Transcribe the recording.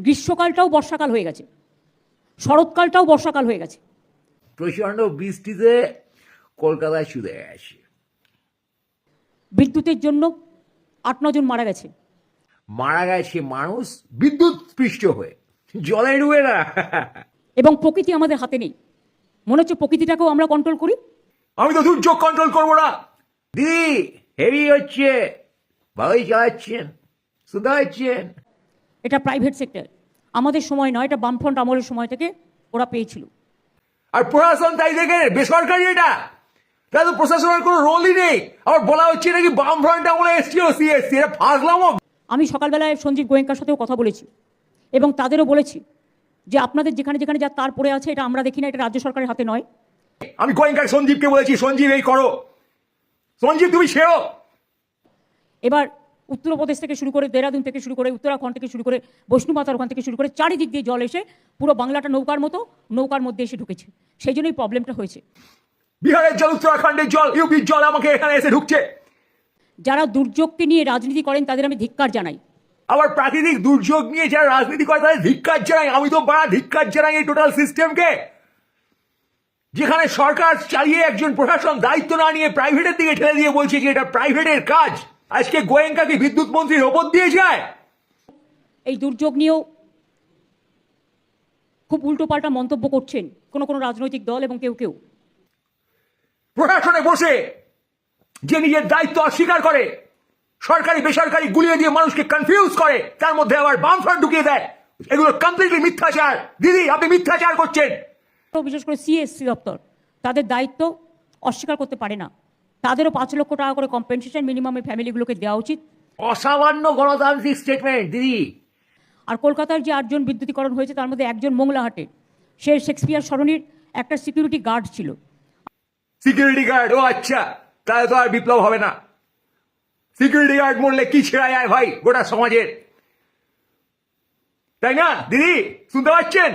গ্রীষ্মকালটাও বর্ষাকাল হয়ে গেছে। শরৎকালটাও বর্ষাকাল হয়ে গেছে। প্রচণ্ড বৃষ্টিতে কলকাতায় চলে গেছে বিদ্যুতের জন্য আট নজন মারা গেছে। মারা গেছে মানুষ বিদ্যুৎ পৃষ্ঠ হয়ে। জলে ডুবে না। এবং প্রকৃতি আমাদের হাতে নেই। মনে হচ্ছে প্রকৃতিটাকেও আমরা কন্ট্রোল করি। আমি তো দুর্যোগ কন্ট্রোল করব না। দিদি হেভি হচ্ছে। ভালোই চালাচ্ছেন শুধু পাচ্ছেন এটা প্রাইভেট সেক্টর আমাদের সময় নয় এটা বামফ্রন্ট আমলের সময় থেকে ওরা পেয়েছিল। আর প্রশাসন তাই দেখে বেসরকারি এটা। তাহলে প্রশাসনের কোনো রোলই নেই। আবার বলা হচ্ছে নাকি বামফ্রন্ট আমলে এসছি ও সিএসসি এটা ফাঁসলামো আমি সকালবেলায় সঞ্জীব গোয়েঙ্কার সাথেও কথা বলেছি এবং তাদেরও বলেছি যে আপনাদের যেখানে যেখানে যা তার পড়ে আছে এটা আমরা দেখি না এটা রাজ্য সরকারের হাতে নয়। আমি গোয়েঙ্কার সঞ্জীবকে বলেছি সঞ্জীব এই করো। সঞ্জীব তুমি সেও এবার উত্তরপ্রদেশ থেকে শুরু করে দেরাদুন থেকে শুরু করে উত্তরাখণ্ড থেকে শুরু করে বৈষ্ণুমাতার ওখান থেকে শুরু করে চারিদিক দিয়ে জল এসে পুরো বাংলাটা নৌকার মতো নৌকার মধ্যে এসে ঢুকেছে। সেই জন্যই প্রবলেমটা হয়েছে। বিহারের জল উত্তরাখণ্ডের জল ইউপির জল আমাকে এখানে এসে ঢুকছে। যারা দুর্যোগকে নিয়ে রাজনীতি করেন তাদের আমি ধিক্কার জানাই। আবার প্রাকৃতিক দুর্যোগ নিয়ে যারা রাজনীতি করে তাদের ধিক্কার জানাই। আমি তো বড় ধিক্কার জানাই এই টোটাল সিস্টেমকে যেখানে সরকার চালিয়ে একজন প্রশাসন দায়িত্ব না নিয়ে প্রাইভেটের দিকে ঠেলে দিয়ে বলছে যে এটা প্রাইভেটের কাজ। আজকে গোয়েঙ্কাকে বিদ্যুৎ মন্ত্রীর ওপর দিয়ে যায়। এই দুর্যোগ নিয়েও খুব উল্টোপাল্টা মন্তব্য করছেন কোনো কোনো রাজনৈতিক দল এবং কেউ কেউ। প্রশাসনে বসে যে নিজের দায়িত্ব অস্বীকার করে সরকারি বেসরকারি গুলিয়ে দিয়ে মানুষকে কনফিউজ করে তার মধ্যে আবার বাম ফ্রন্ট ঢুকিয়ে দেয়। এগুলো কমপ্লিটলি মিথ্যাচার। দিদি আপনি মিথ্যাচার করছেন। তো বিশেষ করে সিএসসি দপ্তর তাদের দায়িত্ব অস্বীকার করতে পারে না। তাদেরও পাঁচ লক্ষ টাকা করে কম্পেনসেশন মিনিমাম ফ্যামিলিগুলোকে দেওয়া উচিত। অসামান্য গণতান্ত্রিক স্টেটমেন্ট দিদি। আর কলকাতার যে আটজন বিদ্যুতীকরণ হয়েছে তার মধ্যে একজন মোংলাহাটে। সে শেক্সপিয়ার সরণির একটা সিকিউরিটি গার্ড ছিল। সিকিউরিটি গার্ড ও আচ্ছা তাহলে তো আর বিপ্লব হবে না। সিকিউরিটি গার্ড মরলে কি ছেড়া যায় ভাই গোটা সমাজের? তাই না দিদি শুনতে পাচ্ছেন?